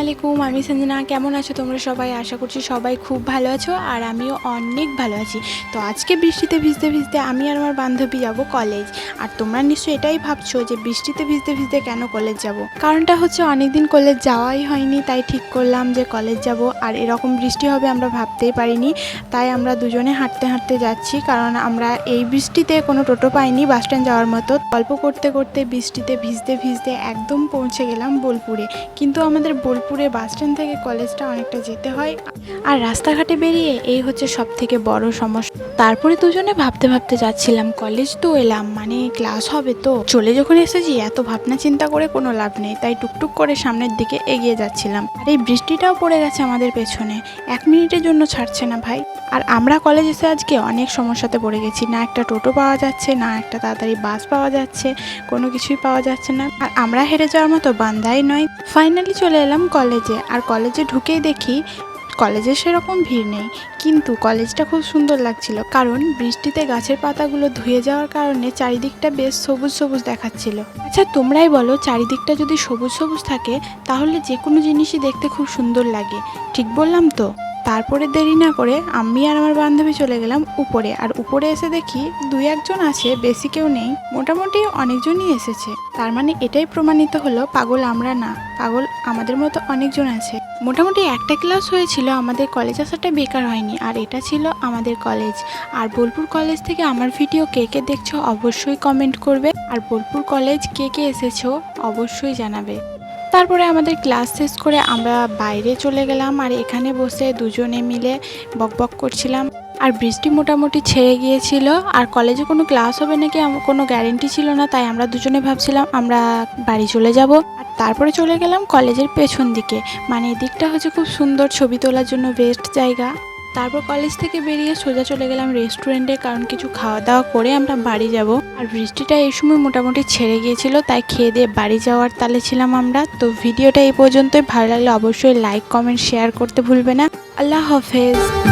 আলাইকুম। আমি সঞ্জনা। কেমন আছো তোমরা সবাই? আশা করছি সবাই খুব ভালো আছো আর আমিও অনেক ভালো আছি। তো আজকে বৃষ্টিতে ভিজতে ভিজতে আমি আর আমার বান্ধবী যাব কলেজ। আর তোমরা নিশ্চয়ই এটাই ভাবছ যে বৃষ্টিতে ভিজতে ভিজতে কেন কলেজ যাব? কারণটা হচ্ছে অনেকদিন কলেজ যাওয়াই হয়নি, তাই ঠিক করলাম যে কলেজ যাব। আর এরকম বৃষ্টি হবে আমরা ভাবতেই পারিনি, তাই আমরা দুজনে হাঁটতে হাঁটতে যাচ্ছি। কারণ আমরা এই বৃষ্টিতে কোনো টোটো পাইনি বাস স্ট্যান্ড যাওয়ার মতো। গল্প করতে করতে বৃষ্টিতে ভিজতে ভিজতে একদম পৌঁছে গেলাম বোলপুরে। কিন্তু আমাদের বোলপুরে বাস স্ট্যান্ড থেকে কলেজটা অনেকটা যেতে হয়। আর রাস্তাঘাটে বেরিয়ে এই হচ্ছে সব থেকে বড় সমস্যা। তারপরে দুজনে ভাবতে ভাবতে যাচ্ছিলাম, কলেজ তো এলাম মানে ক্লাস হবে তো? চলে যখন এসেছি, এত ভাবনা চিন্তা করে কোনো লাভ নেই, তাই টুকটুক করে সামনের দিকে এগিয়ে যাচ্ছিলাম। আর এই বৃষ্টিটাও পড়ে গেছে আমাদের পেছনে। এক মিনিটের জন্য ছাড়ছে না ভাই। আর আমরা কলেজ এসে আজকে অনেক সমস্যাতে পড়ে গেছি। না একটা টোটো পাওয়া যাচ্ছে, না একটা তাড়াতাড়ি বাস পাওয়া যাচ্ছে, কোনো কিছুই পাওয়া যাচ্ছে না। আর আমরা হেরে যাওয়ার মতো বান্ধাই নয় ফাইনালি চলে এলাম কলেজে আর কলেজে ঢুকেই দেখি কলেজে সেরকম ভিড় নেই। কিন্তু কলেজটা খুব সুন্দর লাগছিল। কারণ বৃষ্টিতে গাছের পাতাগুলো ধুয়ে যাওয়ার কারণে চারিদিকটা বেশ সবুজ সবুজ দেখাচ্ছিল। আচ্ছা তোমরাই বলো, চারিদিকটা যদি সবুজ সবুজ থাকে, তাহলে যে কোনো জিনিসই দেখতে খুব সুন্দর লাগে। ঠিক বললাম তো? তারপরে দেরি না করে আমি আর আমার বান্ধবী চলে গেলাম উপরে। আর উপরে এসে দেখি দুই একজন আছে, বেশি কেউ নেই। মোটামুটি অনেকজনই এসেছে। তার মানে এটাই প্রমাণিত হলো পাগল আমরা না। পাগল আমাদের মতো অনেকজন আছে। মোটামুটি একটা ক্লাস হয়েছিল, আমাদের কলেজ আসাটা বেকার হয়নি। আর এটা ছিল আমাদের কলেজ। আর বোলপুর কলেজ থেকে আমার ভিডিও কে কে দেখছ অবশ্যই কমেন্ট করবে। আর বোলপুর কলেজ কে কে এসেছ অবশ্যই জানাবে। তারপরে আমাদের ক্লাস শেষ করে আমরা বাইরে চলে গেলাম আর এখানে বসে দুজনে মিলে বকবক করছিলাম। আর বৃষ্টি মোটামুটি ছেড়ে গিয়েছিল। আর কলেজে কোনো ক্লাস হবে নাকি কোনো গ্যারেন্টি ছিল না, তাই আমরা দুজনে ভাবছিলাম আমরা বাড়ি চলে যাব। আর তারপরে চলে গেলাম কলেজের পেছন দিকে। মানে এদিকটা হচ্ছে খুব সুন্দর ছবি তোলার জন্য বেস্ট জায়গা। তারপর কলেজ থেকে বেরিয়ে সোজা চলে গেলাম রেস্টুরেন্টে কারণ কিছু খাওয়া দাওয়া করে আমরা বাড়ি যাব। আর বৃষ্টিটা এই সময় মোটামুটি ছেড়ে গিয়েছিল, তাই খেয়ে দিয়ে বাড়ি যাওয়ার তালে ছিলাম আমরা। তো ভিডিওটা এই পর্যন্তই, ভালো লাগলে অবশ্যই লাইক কমেন্ট শেয়ার করতে ভুলবে না। আল্লাহ হাফেজ।